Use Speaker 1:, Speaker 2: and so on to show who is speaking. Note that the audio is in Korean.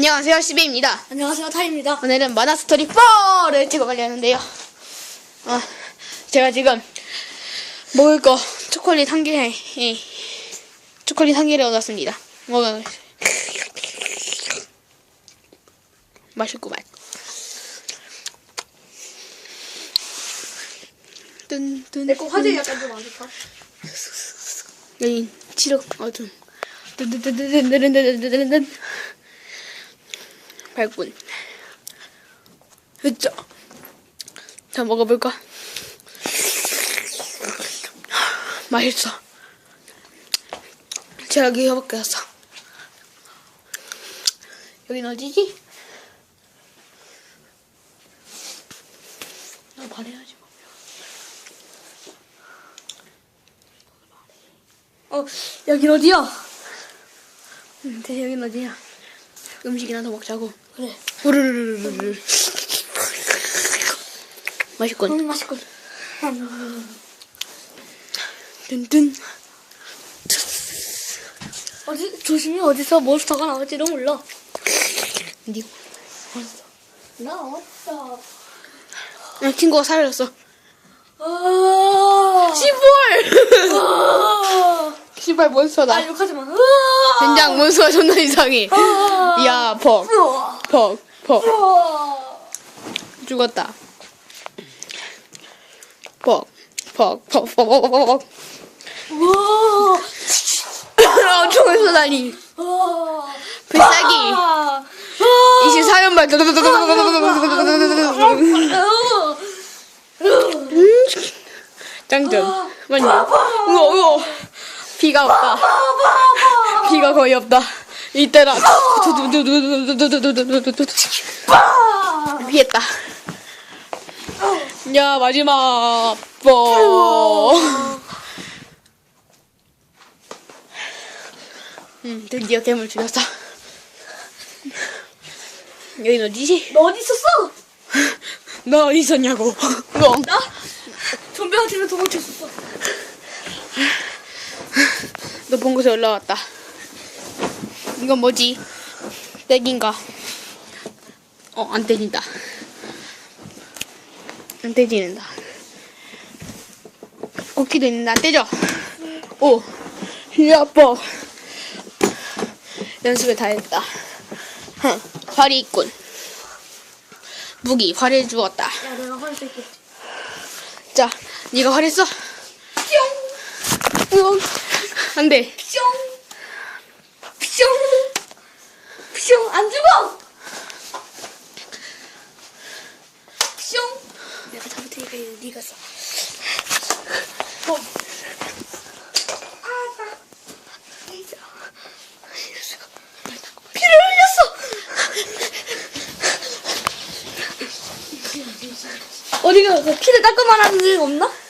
Speaker 1: 안녕하세요, 시베입니다.
Speaker 2: 안녕하세요, 타입니다.
Speaker 1: 오늘은 만화 스토리 4를 찍어가려 하는데요. 어, 제가 지금 먹을 거 초콜릿 한 개, 예, 초콜릿 한 개를 얻었습니다. 먹어. 맛있구만. 뜬, 뜬.
Speaker 2: 내거 화질이 약간 좀 안 좋다.
Speaker 1: 여기 치료 어둠. 뜬뜬뜬뜬뜬뜬뜬뜬뜬. 발군. 으쌰. 자 먹어볼까? 맛있어. 제가 여기 해볼게 였어. 여긴 어디지? 나 말해야지.
Speaker 2: 어, 여긴 어디야?
Speaker 1: 근데 여긴 어디야? 음식이나 더 먹자고.
Speaker 2: 그래.
Speaker 1: 우르르르르르. 맛있군.
Speaker 2: 음, 맛있군.
Speaker 1: 뜬뜬.
Speaker 2: 어디, 조심히 어디서 몬스터가 나올지도 몰라.
Speaker 1: 니
Speaker 2: 나왔다.
Speaker 1: 아, 친구가 사라졌어.
Speaker 2: 아,
Speaker 1: 시벌!
Speaker 2: 아,
Speaker 1: 시벌 몬스터다.
Speaker 2: 아, 욕하지 마. 으아!
Speaker 1: 된장 몬스터가 존나 이상해.
Speaker 2: 아,
Speaker 1: 야, 퍽. 퍽, 퍽. 죽었다. 퍽, 퍽, 퍽, 퍽, 퍽, 퍽, 퍽.
Speaker 2: 우와.
Speaker 1: 엄청 쏘다니.
Speaker 2: 우와.
Speaker 1: 불사기.
Speaker 2: 아,
Speaker 1: 24연발. 짱전. 맞니? 우와, 우와. 비가 없다. 비가 거의 없다. 이때라. 피했다. 야, 마지막. 뽀. 음, 드디어 괴물 죽였어. 여긴 어디지?
Speaker 2: 너 어디 있었어?
Speaker 1: 너 어디 있었냐고. 너.
Speaker 2: 나 좀비한테는 도망쳤었어.
Speaker 1: 높은 곳에 올라왔다. 이건 뭐지? 떼긴가? 어, 안 때린다. 안 때리는다. 꺾기도 있는데 안 때려. 오, 야뻐. 연습을 다 했다. 흥, 활이 있군. 무기, 활을 주었다.
Speaker 2: 야, 내가 화를 뺄게.
Speaker 1: 자, 네가 활했어?
Speaker 2: 뿅!
Speaker 1: 우엉. 안 돼.
Speaker 2: 뿅! 뿅! 뿅! 안 죽어! 뿅! 내가 잡을 테니까 네가 써. 어. 아! 어디가 그 피를 닦을 만한 게 없나?